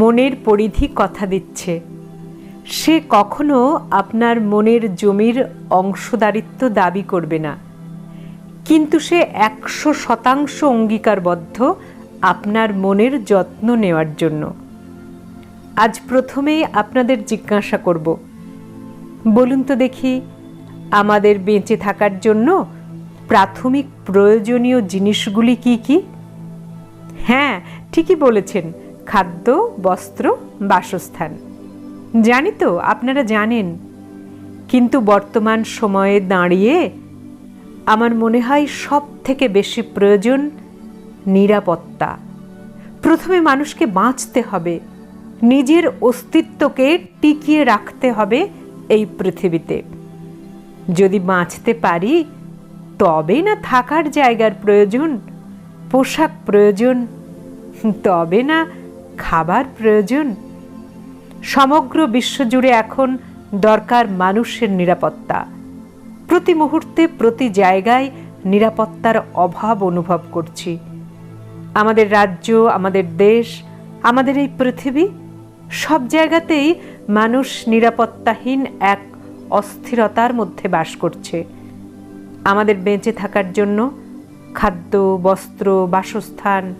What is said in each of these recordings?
মনের পরিধি কথা দিচ্ছে। সে কখনো আপনার মনের জমির অংশদারিত্ব দাবি করবে না। কিন্তু সে একশো শতাংশ অঙ্গীকারবদ্ধ আপনার মনের যত্ন নেওয়ার জন্য। আজ প্রথমেই আপনাদের জিজ্ঞাসা করব, বলুন তো দেখি, আমাদের বেঁচে থাকার জন্য প্রাথমিক প্রয়োজনীয় জিনিসগুলি কি কি? হ্যাঁ ঠিকই বলেছেন। খাদ্য, বস্ত্র, বাসস্থান। জানি তো, আপনারা জানেন। কিন্তু বর্তমান সময়ে দাঁড়িয়ে আমার মনে হয় সব থেকে বেশি প্রয়োজন নিরাপত্তা। প্রথমে মানুষকে বাঁচতে হবে, নিজের অস্তিত্বকে টিকিয়ে রাখতে হবে এই পৃথিবীতে। যদি বাঁচতে পারি তবেই না থাকার জায়গার প্রয়োজন, পোশাক প্রয়োজন, তবে না খাবার প্রয়োজন? সমগ্র বিশ্বজুড়ে এখন দরকার মানুষের নিরাপত্তা। প্রতি মুহূর্তে, প্রতি জায়গায় নিরাপত্তার অভাব অনুভব করছি। আমাদের রাজ্য, আমাদের দেশ, আমাদের এই পৃথিবী, সব জায়গাতেই মানুষ নিরাপত্তাহীন এক অস্থিরতার মধ্যে বাস করছে। আমাদের বেঁচে থাকার জন্য খাদ্য, বস্ত্র, বাসস্থান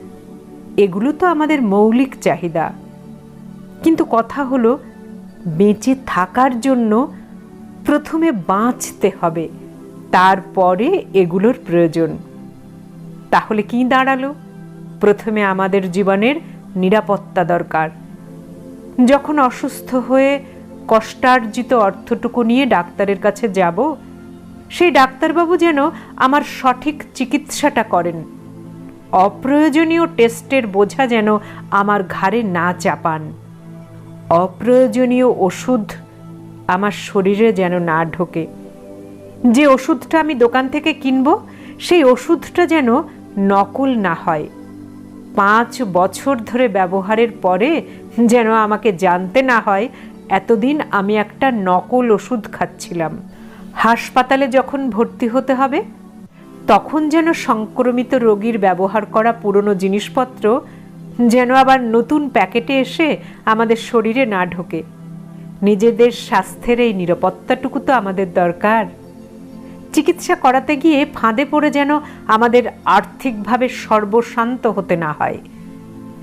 এগুলো তো আমাদের মৌলিক চাহিদা। কিন্তু কথা হলো, বেঁচে থাকার জন্য প্রথমে বাঁচতে হবে, তারপরে এগুলোর প্রয়োজন। তাহলে কি দাঁড়াল? প্রথমে আমাদের জীবনের নিরাপত্তা দরকার। যখন অসুস্থ হয়ে কষ্টার্জিত অর্থটুকু নিয়ে ডাক্তারের কাছে যাব, সেই ডাক্তারবাবু যেন আমার সঠিক চিকিৎসাটা করেন। অপ্রয়োজনীয় টেস্টের বোঝা যেন আমার ঘাড়ে না চাপান। অপ্রয়োজনীয় ওষুধ আমার শরীরে যেন না ঢোকে। যে ওষুধটা আমি দোকান থেকে কিনব, সেই ওষুধটা যেন নকল না হয়। পাঁচ বছর ধরে ব্যবহারের পরে যেন আমাকে জানতে না হয়, এতদিন আমি একটা নকল ওষুধ খাচ্ছিলাম। হাসপাতালে যখন ভর্তি হতে হবে তখন যেন সংক্রমিত রোগীর ব্যবহার করা পুরনো জিনিসপত্র যেন আবার নতুন প্যাকেটে এসে আমাদের শরীরে না ঢোকে। নিজেদের স্বাস্থ্যের এই নিরাপত্তাটুকু তো আমাদের দরকার। চিকিৎসা করাতে গিয়ে ফাঁদে পড়ে যেন আমাদের আর্থিকভাবে সর্বশান্ত হতে না হয়।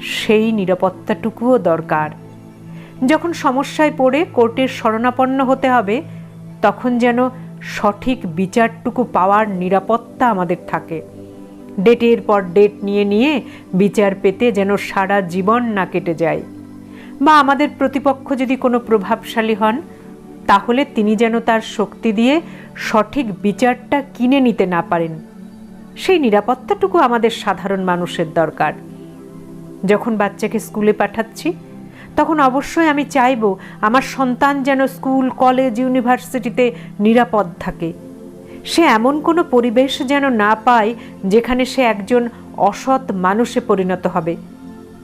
সেই নিরাপত্তাটুকুও দরকার। যখন সমস্যায় পড়ে কোর্টের শরণাপন্ন হতে হবে, তখন যেন সঠিক বিচারটুকু পাওয়ার নিরাপত্তা আমাদের থাকে। ডেটের পর ডেট নিয়ে নিয়ে বিচার পেতে যেন সারা জীবন না কেটে যায়। বা আমাদের প্রতিপক্ষ যদি কোনো প্রভাবশালী হন, তাহলে তিনি যেন তার শক্তি দিয়ে সঠিক বিচারটা কিনে নিতে না পারেন। সেই নিরাপত্তাটুকু আমাদের সাধারণ মানুষের দরকার। যখন বাচ্চাকে স্কুলে পাঠাচ্ছি তখন অবশ্যই আমি চাইব আমার সন্তান যেন স্কুল, কলেজ, ইউনিভার্সিটিতে নিরাপদ থাকে। সে এমন কোনো পরিবেশ যেন না পায় যেখানে সে একজন অসৎ মানুষে পরিণত হবে।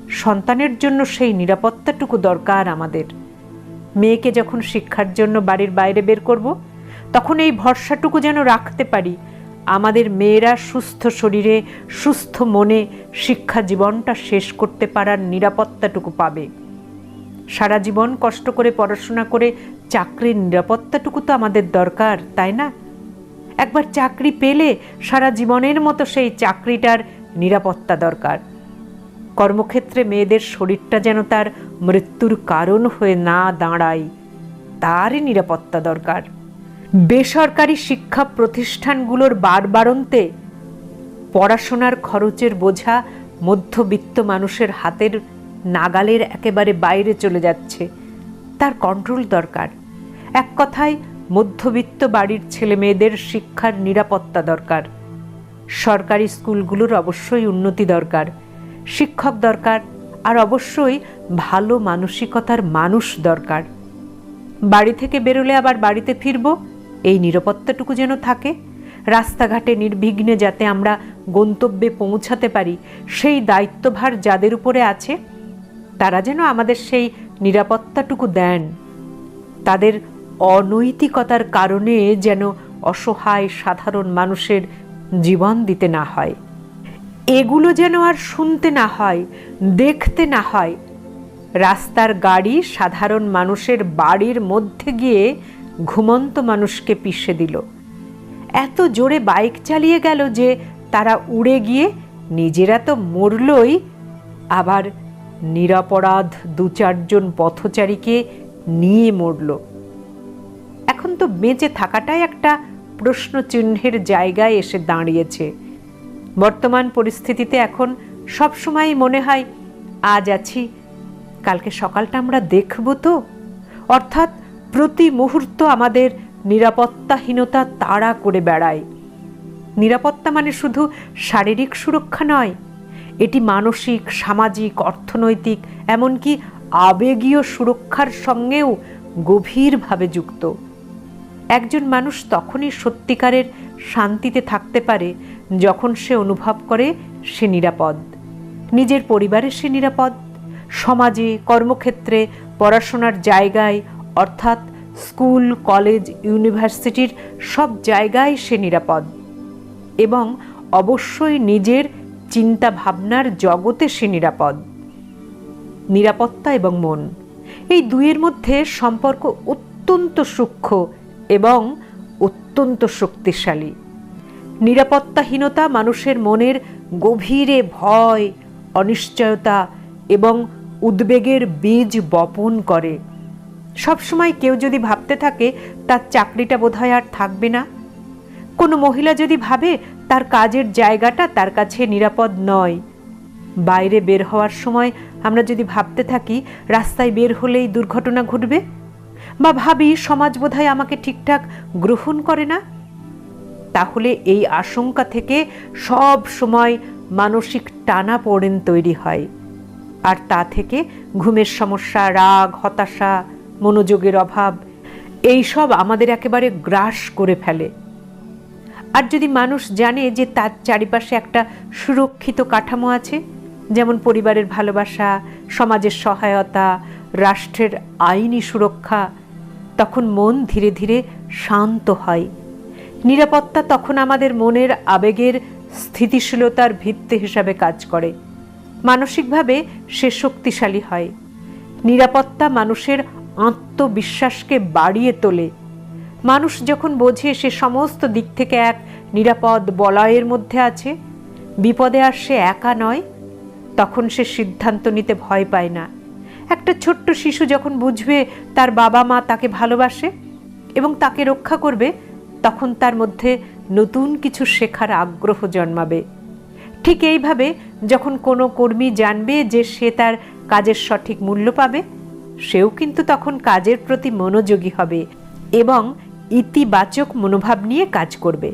সন্তানের জন্য সেই নিরাপত্তাটুকু দরকার আমাদের। মেয়েকে যখন শিক্ষার জন্য বাড়ির বাইরে বের করব, তখন এই ভরসাটুকু যেন রাখতে পারি। আমাদের মেয়েরা সুস্থ শরীরে, সুস্থ মনে শিক্ষা জীবনটা শেষ করতে পারার নিরাপত্তাটুকু পাবে। সারা জীবন কষ্ট করে পড়াশোনা করে চাকরির নিরাপত্তাটুকু তো আমাদের দরকার, তাই না? একবার চাকরি পেলে সারা জীবনের মতো সেই চাকরিটার নিরাপত্তা দরকার। কর্মক্ষেত্রে মেয়েদের শরীরটা যেন তার মৃত্যুর কারণ হয়ে না দাঁড়ায়, তারই নিরাপত্তা দরকার। বেসরকারি শিক্ষা প্রতিষ্ঠানগুলোর বারবারন্তে পড়াশোনার খরচের বোঝা মধ্যবিত্ত মানুষের হাতের নাগালের একেবারে বাইরে চলে যাচ্ছে। তার কন্ট্রোল দরকার। এক কথায়, মধ্যবিত্ত বাড়ির ছেলে মেয়েদের শিক্ষার নিরাপত্তা দরকার। সরকারি স্কুলগুলোর অবশ্যই উন্নতি দরকার। শিক্ষক দরকার, আর অবশ্যই ভালো মানসিকতার মানুষ দরকার। বাড়ি থেকে বেরোলে আবার বাড়িতে ফিরব? এই নিরাপত্তাটুকু যেন থাকে। রাস্তাঘাটে নির্বিঘ্নে যাতে আমরা গন্তব্যে পৌঁছাতে পারি, সেই দায়িত্বভার যাদের উপরে আছে তারা যেন আমাদের সেই নিরাপত্তাটুকু দেন। তাদের অনৈতিকতার কারণে যেন অসহায় সাধারণ মানুষের জীবন দিতে না হয়। এগুলো যেন আর শুনতে না হয়, দেখতে না হয়। রাস্তার গাড়ি সাধারণ মানুষের বাড়ির মধ্যে গিয়ে ঘুমন্ত মানুষকে পিষে দিল। এত জোরে বাইক চালিয়ে গেল যে তারা উড়ে গিয়ে নিজেরা তো মরলই, আবার নিরাপরাধ দু চারজন পথচারীকে নিয়ে মরল। এখন তো বেঁচে থাকাটাই একটা প্রশ্ন চিহ্নের জায়গায় এসে দাঁড়িয়েছে। বর্তমান পরিস্থিতিতে এখন সবসময় মনে হয়, আজ আছি, কালকে সকালটা আমরা দেখব তো। অর্থাৎ প্রতি মুহূর্ত আমাদের নিরাপত্তাহীনতা তাড়া করে বেড়ায়। নিরাপত্তা মানে শুধু শারীরিক সুরক্ষা নয় এটি মানসিক, সামাজিক, অর্থনৈতিক, এমনকি আবেগীয় সুরক্ষার সঙ্গেও গভীরভাবে যুক্ত। একজন মানুষ তখনই সত্যিকারের শান্তিতে থাকতে পারে যখন সে অনুভব করে সে নিরাপদ। নিজের পরিবারে সে নিরাপদ। সমাজে, কর্মক্ষেত্রে, পড়াশোনার জায়গায়, অর্থাৎ স্কুল, কলেজ, ইউনিভার্সিটির সব জায়গায় সে নিরাপদ এবং অবশ্যই নিজের চিন্তা ভাবনার জগতে সে নিরাপদ। নিরাপত্তা এবং মন, এই দুইয়ের মধ্যে সম্পর্ক অত্যন্ত সূক্ষ্ম এবং অত্যন্ত শক্তিশালী। নিরাপত্তাহীনতা মানুষের মনের গভীরে ভয়, অনিশ্চয়তা এবং উদ্বেগের বীজ বপন করে। সবসময় কেউ যদি ভাবতে থাকে, তার চাকরিটা বোধহয় আর থাকবে না। কোনো মহিলা যদি ভাবে তার কাজের জায়গাটা তার কাছে নিরাপদ নয়। বাইরে বের হওয়ার সময় আমরা যদি ভাবতে থাকি, রাস্তায় বের হলেই দুর্ঘটনা ঘটবে? বা ভাবি, সমাজ বোধহয় আমাকে ঠিকঠাক গ্রহণ করে না? তাহলে এই আশঙ্কা থেকে সব সময় মানসিক টানা পড়েন তৈরি হয়। আর তা থেকে ঘুমের সমস্যা, রাগ, হতাশা, মনোযোগের অভাব এই সব আমাদের একেবারে গ্রাস করে ফেলে। আর যদি মানুষ জানে যে তার চারিপাশে একটা সুরক্ষিত কাঠামো আছে, যেমন পরিবারের ভালোবাসা, সমাজের সহায়তা, রাষ্ট্রের আইনি সুরক্ষা, তখন মন ধীরে ধীরে শান্ত হয়। নিরাপত্তা তখন আমাদের মনের আবেগের স্থিতিশীলতার ভিত্তি হিসাবে কাজ করে। মানসিকভাবে সে শক্তিশালী হয়। নিরাপত্তা মানুষের আত্মবিশ্বাসকে বাড়িয়ে তোলে। মানুষ যখন বোঝে সে সমস্ত দিক থেকে এক নিরাপদ বলয়ের মধ্যে আছে, বিপদে আর সে একা নয়, তখন সে সিদ্ধান্ত নিতে ভয় পায় না। একটা ছোট্ট শিশু যখন বুঝবে তার বাবা মা তাকে ভালোবাসে এবং তাকে রক্ষা করবে, তখন তার মধ্যে নতুন কিছু শেখার আগ্রহ জন্মাবে। ঠিক এইভাবে যখন কোনো কর্মী জানবে যে সে তার কাজের সঠিক মূল্য পাবে, সেও কিন্তু তখন কাজের প্রতি মনোযোগী হবে এবং ইতিবাচক মনোভাব নিয়ে কাজ করবে।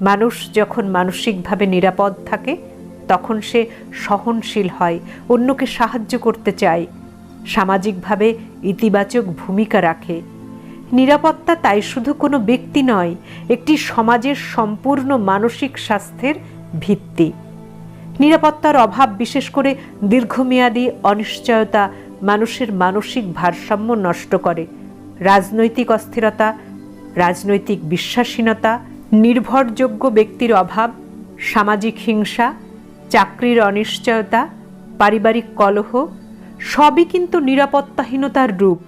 মানুষ যখন মানসিকভাবে নিরাপদ থাকে, তখন সে সহনশীল হয়, অন্যকে সাহায্য করতে চায়, সামাজিকভাবে ইতিবাচক ভূমিকা রাখে। নিরাপত্তা তাই শুধু কোনো ব্যক্তি নয়, একটি সমাজের সম্পূর্ণ মানসিক স্বাস্থ্যের ভিত্তি। নিরাপত্তার অভাব বিশেষ করে দীর্ঘমেয়াদী অনিশ্চয়তা মানুষের মানসিক ভারসাম্য নষ্ট করে। রাজনৈতিক অস্থিরতা রাজনৈতিক বিশ্বাসীনতা নির্ভরযোগ্য ব্যক্তির অভাব, সামাজিক হিংসা, চাকরির অনিশ্চয়তা, পারিবারিক কলহ, সবই কিন্তু নিরাপত্তাহীনতার রূপ।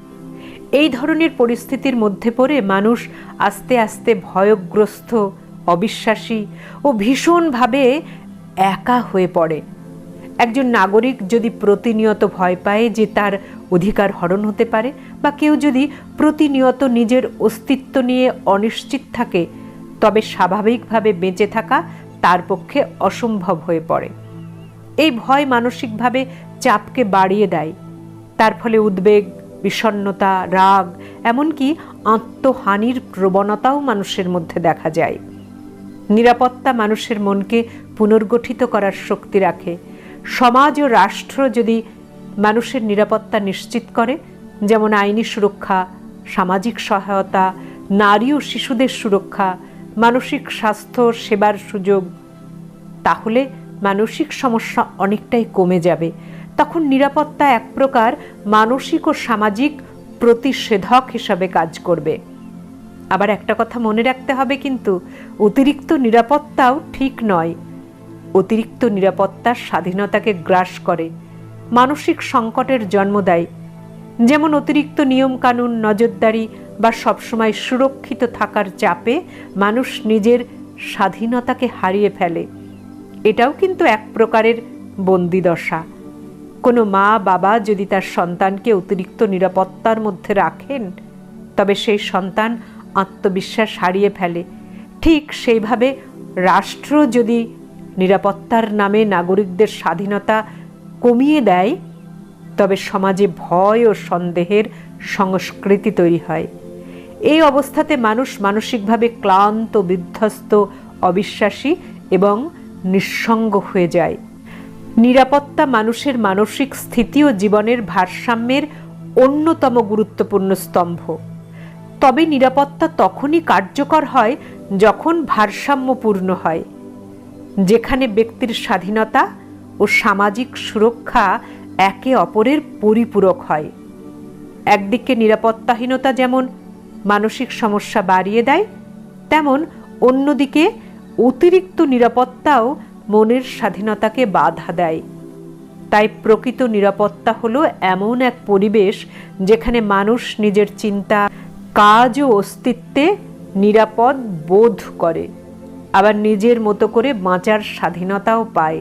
এই ধরনের পরিস্থিতির মধ্যে পড়ে মানুষ আস্তে আস্তে ভয়গ্রস্ত, অবিশ্বাসী ও ভীষণভাবে একা হয়ে পড়ে। একজন নাগরিক যদি প্রতিনিয়ত ভয় পায় যে তার অধিকার হরণ হতে পারে বা কেউ যদি প্রতিনিয়ত নিজের অস্তিত্ব নিয়ে অনিশ্চিত থাকে, তবে স্বাভাবিকভাবে বেঁচে থাকা তার পক্ষে অসম্ভব হয়ে পড়ে। এই ভয় মানসিকভাবে চাপকে বাড়িয়ে দেয়। তার ফলে উদ্বেগ বিষণ্নতা রাগ, এমনকি আত্মহানির প্রবণতাও মানুষের মধ্যে দেখা যায়। নিরাপত্তা মানুষের মনকে পুনর্গঠিত করার শক্তি রাখে। সমাজ ও রাষ্ট্র যদি মানুষের নিরাপত্তা নিশ্চিত করে, যেমন আইনি সুরক্ষা, সামাজিক সহায়তা, নারী ও শিশুদের সুরক্ষা, মানসিক স্বাস্থ্য, সেবার সুযোগ। তাহলে মানসিক সমস্যা অনেকটাই কমে যাবে। তখন নিরাপত্তা এক প্রকার মানসিক ও সামাজিক প্রতিষেধক হিসাবে কাজ করবে। আবার একটা কথা মনে রাখতে হবে কিন্তু, অতিরিক্ত নিরাপত্তাও ঠিক নয়। অতিরিক্ত নিরাপত্তা স্বাধীনতাকে গ্রাস করে। মানসিক সংকটের জন্ম দেয়। যেমন অতিরিক্ত নিয়মকানুন, নজরদারি বা সবসময় সুরক্ষিত থাকার চাপে মানুষ নিজের স্বাধীনতাকে হারিয়ে ফেলে। এটাও কিন্তু এক প্রকারের বন্দিদশা কোনো মা, বাবা যদি তার সন্তানকে অতিরিক্ত নিরাপত্তার মধ্যে রাখেন, তবে সেই সন্তান আত্মবিশ্বাস হারিয়ে ফেলে। ঠিক সেইভাবে রাষ্ট্র যদি নিরাপত্তার নামে নাগরিকদের স্বাধীনতা কমিয়ে দেয়, তবে সমাজে ভয় ও সন্দেহের সংস্কৃতি তৈরি হয়। এই অবস্থাতে মানুষ মানসিকভাবে ক্লান্ত, বিধ্বস্ত, অবিশ্বাসী এবং নিঃসঙ্গ হয়ে যায়। নিরাপত্তা মানুষের মানসিক স্থিতি ও জীবনের ভারসাম্যের অন্যতম গুরুত্বপূর্ণ স্তম্ভ। তবে নিরাপত্তা তখনই কার্যকর হয় যখন ভারসাম্যপূর্ণ হয়, যেখানে ব্যক্তির স্বাধীনতা ও সামাজিক সুরক্ষা একে অপরের পরিপূরক হয়। একদিকে নিরাপত্তাহীনতা যেমন মানসিক সমস্যা বাড়িয়ে দেয়, তেমন অন্যদিকে অতিরিক্ত নিরাপত্তাও মনের স্বাধীনতাকে বাধা দেয়। তাই প্রকৃত নিরাপত্তা হলো এমন এক পরিবেশ যেখানে মানুষ নিজের চিন্তা, কাজ ও অস্তিত্বে নিরাপদ বোধ করে, আবার নিজের মতো করে বাঁচার স্বাধীনতাও পায়।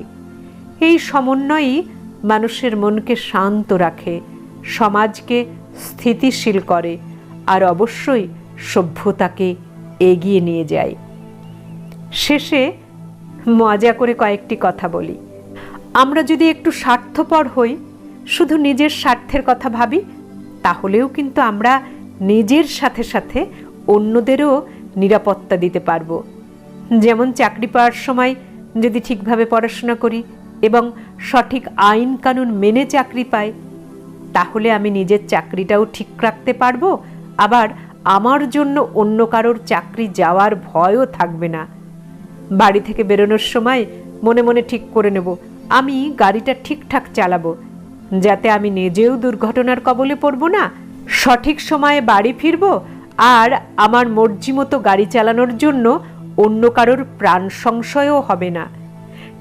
এই সমন্বয়ই মানুষের মনকে শান্ত রাখে, সমাজকে স্থিতিশীল করে আর অবশ্যই সভ্যতাকে এগিয়ে নিয়ে যায়। শেষে মজা করে কয়েকটি কথা বলি। আমরা যদি একটু স্বার্থপর হই, শুধু নিজের স্বার্থের কথা ভাবি, তাহলেও কিন্তু আমরা নিজের সাথে সাথে অন্যদেরও নিরাপত্তা দিতে পারব। যেমন চাকরি পাওয়ার সময় যদি ঠিকভাবে পড়াশোনা করি এবং সঠিক আইন কানুন মেনে চাকরি পায়। তাহলে আমি নিজের চাকরিটাও ঠিক রাখতে পারব, আবার আমার জন্য অন্য কারোর চাকরি যাওয়ার ভয়ও থাকবে না। বাড়ি থেকে বেরোনোর সময় মনে মনে ঠিক করে নেব, আমি গাড়িটা ঠিকঠাক চালাবো, যাতে আমি নিজেও দুর্ঘটনার কবলে পড়ব না, সঠিক সময়ে বাড়ি ফিরব, আর আমার মর্জি মতো গাড়ি চালানোর জন্য অন্য কারোর প্রাণ সংশয়ও হবে না।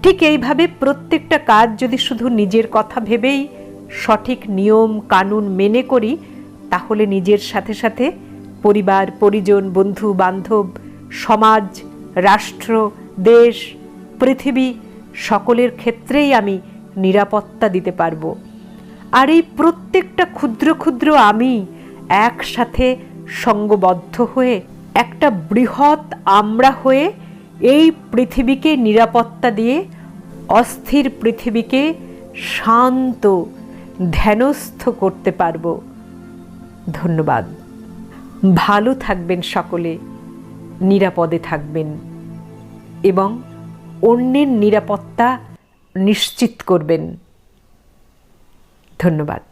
ঠিক এইভাবে প্রত্যেকটা কাজ যদি শুধু নিজের কথা ভেবেই সঠিক নিয়ম, কানুন মেনে করি, তাহলে নিজের সাথে সাথে পরিবার, পরিজন, বন্ধু, বান্ধব, সমাজ, রাষ্ট্র, দেশ, পৃথিবী সকলের ক্ষেত্রেই আমি নিরাপত্তা দিতে পারব। আর এই প্রত্যেকটা ক্ষুদ্র ক্ষুদ্র আমি একসাথে সঙ্গবদ্ধ হয়ে, একটা বৃহৎ আমরা হয়ে এই পৃথিবীকে নিরাপত্তা দিয়ে, অস্থির পৃথিবীকে শান্ত, ধ্যানস্থ করতে পারব। ধন্যবাদ। ভালো থাকবেন সকলে, নিরাপদে থাকবেন এবং অন্যের নিরাপত্তা নিশ্চিত করবেন। ধন্যবাদ।